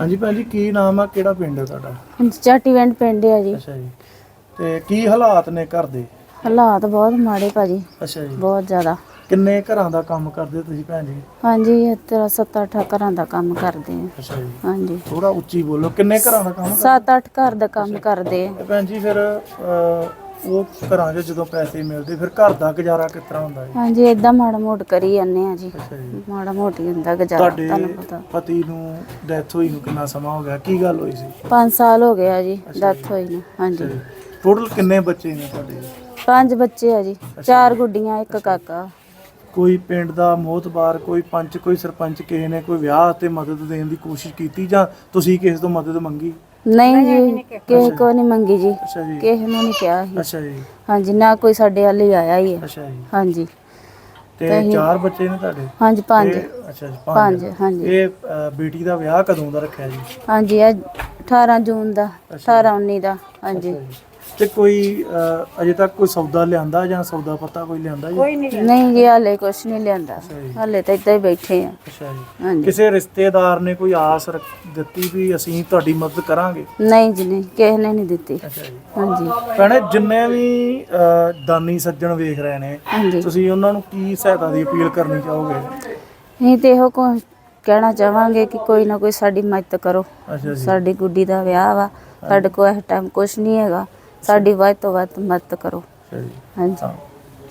ਹਾਂਜੀ ਭੈਣ ਜੀ ਕੀ ਨਾਮ ਆ? ਕਿਹੜਾ ਪਿੰਡ ਹੈ ਤੁਹਾਡਾ? ਚਾਟੀਵਿੰਡ ਪਿੰਡ ਆ ਜੀ। ਅੱਛਾ ਜੀ। ਤੇ ਕੀ ਹਾਲਾਤ ਨੇ ਘਰ ਦੇ? ਹਾਲਾਤ ਬਹੁਤ ਮਾੜੇ ਭਾਜੀ। ਅੱਛਾ ਜੀ। ਬਹੁਤ ਜ਼ਿਆਦਾ। ਕਿੰਨੇ ਘਰਾਂ ਦਾ ਕੰਮ ਕਰਦੇ ਤੁਸੀਂ ਭੈਣ ਜੀ? ਹਾਂਜੀ ਤੇਰਾ ਸੱਤ ਅੱਠ ਘਰਾਂ ਦਾ ਕੰਮ ਕਰਦੇ ਆ। ਅੱਛਾ ਜੀ। ਹਾਂਜੀ। ਥੋੜਾ ਉੱਚੀ ਬੋਲੋ ਕਿੰਨੇ ਘਰਾਂ ਦਾ ਕੰਮ ਸੱਤ ਅੱਠ ਘਰ ਦਾ ਕੰਮ ਕਰਦੇ ਆ। ਭੈਣ ਜੀ ਫਿਰ ਅਹ, ਉਹ ਘਰਾਂ 'ਚ ਜਦੋਂ ਪੈਸੇ ਮਿਲਦੇ ਫਿਰ ਘਰ ਦਾ ਗੁਜ਼ਾਰਾ ਕਿਸ ਤਰ੍ਹਾਂ ਹੁੰਦਾ ਹੈ ਹਾਂਜੀ ਏਦਾਂ ਮਾੜਾ ਮੋੜ ਕਰੀ ਜਾਂਦੇ ਆ ਜੀ। ਅੱਛਾ ਜੀ। ਮਾੜਾ ਮੋਟੀ ਹੁੰਦਾ ਗੁਜ਼ਾਰਾ ਤੁਹਾਡੇ ਤੁਹਾਨੂੰ ਪਤਾ। ਪਤੀ ਨੂੰ ਡੈਥ ਹੋਈ ਨੂੰ ਕਿੰਨਾ ਸਮਾਂ ਹੋ ਗਿਆ? ਕੀ ਗੱਲ ਹੋਈ ਸੀ? 5 ਸਾਲ ਹੋ ਗਏ ਆ ਜੀ। ਡੈਥ ਹੋਈ ਨੂੰ ਹਾਂਜੀ। ਟੋਟਲ ਕਿੰਨੇ ਬੱਚੇ ਨੇ ਤੁਹਾਡੇ? ਪੰਜ ਬੱਚੇ ਆ ਜੀ ਚਾਰ ਗੁੱਡੀਆਂ ਇੱਕ ਕਾਕਾ। ਕੋਈ ਪਿੰਡ ਦਾ ਮੋਹਤਬਾਰ ਕੋਈ ਪੰਚ ਕੋਈ ਸਰਪੰਚ ਕਿਸੇ ਨੇ ਕੋਈ ਵਿਆਹ ਤੇ ਮਦਦ ਦੇਣ ਦੀ ਕੋਸ਼ਿਸ਼ ਕੀਤੀ ਜਾਂ ਤੁਸੀਂ ਕਿਸੇ ਤੋਂ ਮਦਦ ਮੰਗੀ? ਨਹੀਂ ਜੀ ਕਿਸੇ ਕੋ ਨਹੀਂ ਮੰਗੀ ਜੀ। ਅੱਛਾ ਜੀ। ਕਿਸੇ ਨੂੰ ਨਹੀਂ ਕਿਹਾ ਸੀ। ਅੱਛਾ ਜੀ। ਹਾਂਜੀ ਨਾ ਕੋਈ ਸਾਡੇ ਵੱਲ ਹੀ ਆਇਆ ਹੀ ਹੈ। ਅੱਛਾ ਜੀ। ਹਾਂਜੀ। ਤੇ ਚਾਰ ਬੱਚੇ ਨੇ ਤੁਹਾਡੇ? ਹਾਂਜੀ ਪੰਜ। ਇਹ- ਅੱਛਾ ਜੀ ਪੰਜ। ਹਾਂਜੀ। ਇਹ ਅ, ਬੇਟੀ ਦਾ ਵਿਆਹ ਕਦੋਂ ਦਾ ਰੱਖਿਆ ਜੀ? ਹਾਂਜੀ ਇਹ 18 ਜੂਨ ਦਾ 18 19 ਦਾ ਹਾਂਜੀ। ਅੱਛਾ ਜੀ। ਤੇ ਕੋਈ ਅ, ਅਜੇ ਤੱਕ ਕੋਈ ਸੌਦਾ ਲਿਆਂਦਾ ਜਾਂ ਸੌਦਾ ਪੱਤਾ ਕੋਈ ਲਿਆਂਦਾ ਜੀ? ਨਹੀਂ ਜੀ ਹਾਲੇ ਕੁਛ ਨਹੀਂ ਲਿਆਂਦਾ। ਅੱਛਾ ਜੀ। ਹਾਲੇ ਤਾਂ ਇੱਦਾਂ ਹੀ ਬੈਠੇ ਆ। ਅੱਛਾ ਜੀ। ਹਾਂਜੀ। ਕਿਸੇ ਰਿਸ਼ਤੇਦਾਰ ਨੇ ਕੋਈ ਆਸ ਰੱਖ- ਦਿੱਤੀ ਵੀ ਅਸੀਂ ਤੁਹਾਡੀ ਮਦਦ ਕਰਾਂਗੇ? ਨਹੀਂ ਜੀ ਨਹੀਂ। ਕਿਸੇ ਨੇ ਨਹੀਂ ਦਿੱਤੀ। ਅੱਛਾ ਜੀ। ਹਾਂਜੀ। ਭੈਣੇ ਜਿੰਨੇ ਵੀ ਦਾਨੀ ਸੱਜਣ ਵੇਖ ਰਹੇ ਨੇ ਹਾਂਜੀ। ਤੁਸੀਂ ਉਹਨਾਂ ਨੂੰ ਕੀ ਸਹਾਇਤਾ ਦੀ ਅਪੀਲ ਕਰਨੀ ਚਾਹੋਗੇ? ਅਸੀਂ ਤੇ ਇਹੋ ਕੋ ਕਹਿਣਾ ਚਾਹਾਂਗੇ ਕਿ ਕੋਈ ਨਾ ਕੋਈ ਸਾਡੀ ਮਦਦ ਕਰੋ। ਅੱਛਾ ਜੀ। ਸਾਡੀ ਗੁੱਡੀ ਦਾ ਵਿਆਹ ਵਾ। ਸਾਡੇ ਕੋਲ ਇਸ ਟਾਈਮ ਕੁਛ ਨਹੀਂ ਹੈਗਾ। ਸਾਡੀ ਵੱਧ ਤੋਂ ਵੱਧ ਮਦਦ ਕਰੋ। ਅੱਛਾ ਜੀ। ਹਾਂਜੀ।